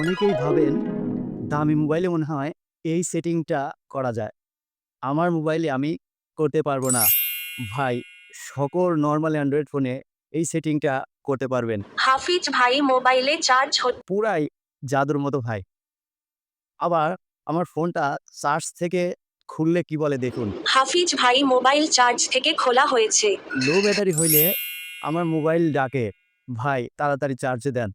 অনেকেই ভাবেন দামি মোবাইলে মনে হয় এই সেটিংটা করা যায়। আমার মোবাইলে আমি করতে পারব না। ভাই সকল নর্মাল অ্যান্ড্রয়েড ফোনে এই সেটিংটা করতে পারবেন। হাফিজ ভাই মোবাইলে চার্জ পুরাই জাদুর মতো ভাই। আবার আমার ফোনটা চার্জ থেকে খুললে কি বলে দেখুন। হাফিজ ভাই মোবাইল চার্জ থেকে খোলা হয়েছে। লো ব্যাটারি হইলে আমার মোবাইল ডাকে। ভাই তাড়াতাড়ি চার্জে দেন।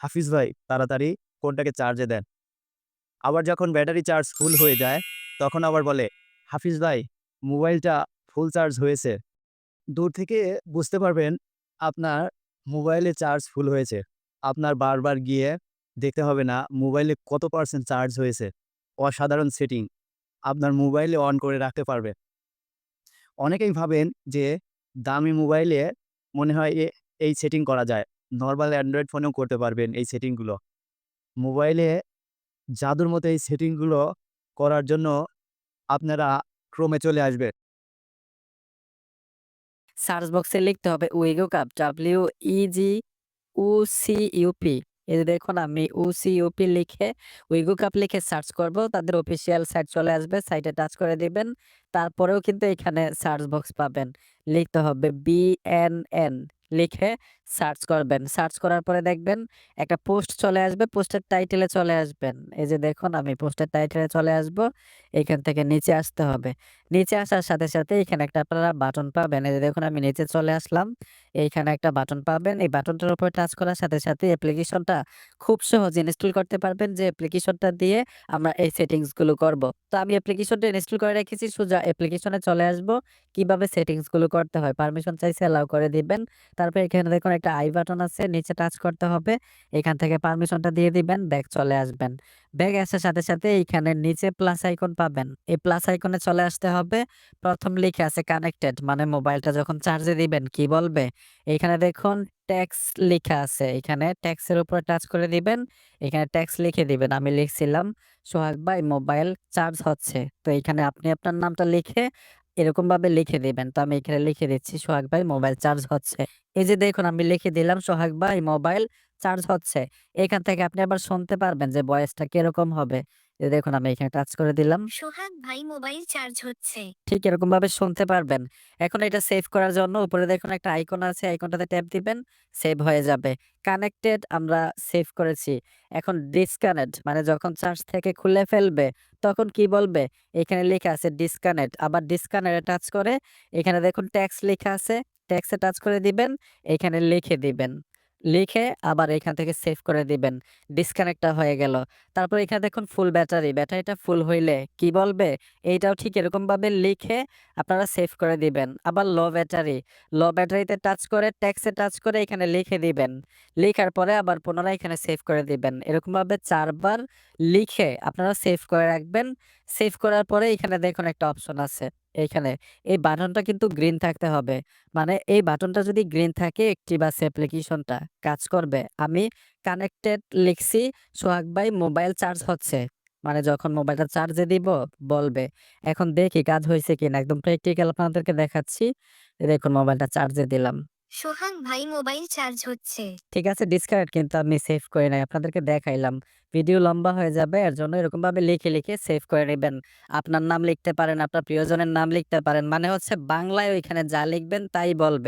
হাফিজ ভাই তাড়াতাড়ি ফোনটাকে চার্জে দেন। আবার যখন ব্যাটারি চার্জ ফুল হয়ে যায়, তখন আবার বলে, হাফিজ ভাই, মোবাইলটা ফুল চার্জ হয়েছে। দূর থেকে বুঝতে পারবেন, আপনার মোবাইলে চার্জ ফুল হয়েছে। আপনার বারবার গিয়ে দেখতে হবে না, মোবাইলে কত পার্সেন্ট চার্জ হয়েছে। অসাধারণ সেটিং আপনার মোবাইলে অন করে রাখতে পারবে। অনেকেই ভাবেন যে, দামি মোবাইলে মনে হয় এই সেটিং করা যায়। নর্মাল অ্যান্ড্রয়েড ফোনেও করতে পারবেন এই সেটিংগুলো মোবাইলে জাদুর মতো এই সেটিংগুলো করার জন্য আপনারা ক্রমে চলে আসবে সার্চ বক্সে লিখতে হবে উইগো কাপ ডাব্লিউ ইজি উ সি ইউপি এই দেখুন, আমি ইউপি লিখে উইগো কাপ লিখে সার্চ করব, তাদের অফিসিয়াল সাইট চলে আসবে সাইটে টাচ করে দিবেন। তারপরেও কিন্তু এখানে সার্চ বক্স পাবেন। লিখতে হবে বি এন এন লিখে সার্চ করবেন। সার্চ করার পরে দেখবেন একটা পোস্ট চলে আসবে, পোস্টের টাইটেলে চলে আসবেন। এই যে দেখুন, আমি পোস্টের টাইটেলে চলে আসব, এখান থেকে নিচে আসতে হবে। নিচে আসার সাথে সাথে এখানে একটা আপনারা বাটন পাবেন। এই যে দেখুন, আমি নিচে চলে আসলাম। এইখানে একটা বাটন পাবেন। এই বাটনটার উপর টাচ করার সাথে সাথে অ্যাপ্লিকেশনটা খুব সহজে ইনস্টল করতে পারবেন যে অ্যাপ্লিকেশনটা দিয়ে আমরা এই সেটিংসগুলো করব। তো আমি অ্যাপ্লিকেশনটা ইনস্টল করে রেখেছি, সোজা অ্যাপ্লিকেশনে চলে আসব। কীভাবে সেটিংসগুলো করতে হয়? পারমিশন চাইছে অ্যালাউ করে দিবেন। তারপর এখানে দেখুন একটা আই বাটন আছে, নিচে টাচ করতে হবে। এখান থেকে পারমিশনটা দিয়ে দিবেন, ব্যাগ চলে আসবেন। ব্যাগ আসার সাথে সাথে এইখানে নিচে প্লাস আইকন পাবেন। এই প্লাস আইকনে চলে আসতে হবে। প্রথম লিখে আছে কানেক্টেড মানে মোবাইলটা যখন চার্জে দিবেন, কি বলবে? এখানে দেখুন ট্যাক্স লেখা আছে। এখানে ট্যাক্সের উপর টাচ করে দিবেন। এখানে ট্যাক্স লিখে দিবেন। আমি লিখছিলাম, সোহাগ ভাই, মোবাইল চার্জ হচ্ছে। তো এখানে আপনি আপনার নামটা লিখে এরকম ভাবে লিখে দিবেন। তো আমি এখানে লিখে দিচ্ছি, সোহাগ ভাই, মোবাইল চার্জ হচ্ছে। এই যে দেখুন, আমি লিখে দিলাম, সোহাগ ভাই, মোবাইল চার্জ হচ্ছে। এখান থেকে আপনি আবার শুনতে পারবেন যে বয়সটা কীরকম হবে। দেখুন আমি এখানে টাচ করে দিলাম। সোহাগ ভাই মোবাইল চার্জ হচ্ছে। ঠিক এরকম ভাবে শুনতে পারবেন। এখন এটা সেভ করার জন্য উপরে দেখুন একটা আইকন আছে আইকনটাতে ট্যাপ দিবেন সেভ হয়ে যাবে। কানেক্টেড আমরা সেভ করেছি। এখন ডিসকানেক্ট মানে যখন চার্জ থেকে খুলে ফেলবে তখন কি বলবে? এখানে লেখা আছে ডিসকানেক্ট। আবার ডিসকানেক্টে টাচ করে এখানে দেখুন ট্যাক্স লেখা আছে ট্যাক্সে টাচ করে দিবেন এখানে লিখে দিবেন। লিখে আবার এখান থেকে সেভ করে দিবেন। ডিসকানেক্টটা হয়ে গেল। তারপর এখানে দেখুন ফুল ব্যাটারি ব্যাটারিটা ফুল হইলে কি বলবে? এইটাও ঠিক এরকম ভাবে লিখে আপনারা সেভ করে দিবেন। আবার লো ব্যাটারি লো ব্যাটারিতে টাচ করে ট্যাক্সে টাচ করে এখানে লিখে দিবেন। লেখার পরে আবার পুনরায় এখানে সেভ করে দিবেন। এরকম ভাবে চারবার লিখে আপনারা সেভ করে রাখবেন। সেভ করার পরে এখানে দেখুন একটা অপশন আছে। এইখানে। এই বাটনটা কিন্তু গ্রিন থাকতে হবে। মানে এই বাটনটা যদি গ্রিন থাকে, একটি বাস অ্যাপ্লিকেশনটা কাজ করবে। আমি কানেক্টেড লিখছি, সোহাগ ভাই মোবাইল চার্জ হচ্ছে। মানে যখন মোবাইলটা চার্জে দিব, বলবে, এখন দেখি কাজ হয়েছে কিনা? একদম প্র্যাকটিক্যাল আপনাদেরকে দেখাচ্ছি। দেখুন, মোবাইলটা চার্জে দিলাম। সোহাগ, ভাই মোবাইল চার্জ হচ্ছে। ঠিক আছে ডিসকানেক্ট কিন্তু আমি সেভ করে নাই, আপনাদেরকে দেখাইলাম। ভিডিও লম্বা হয়ে যাবে, এর জন্য এরকম ভাবে লিখে লিখে সেভ করে নেবেন। আপনার নাম লিখতে পারেন, আপনার প্রিয়জনের নাম লিখতে পারেন মানে হচ্ছে বাংলায় ওইখানে যা লিখবেন তাই বলবে।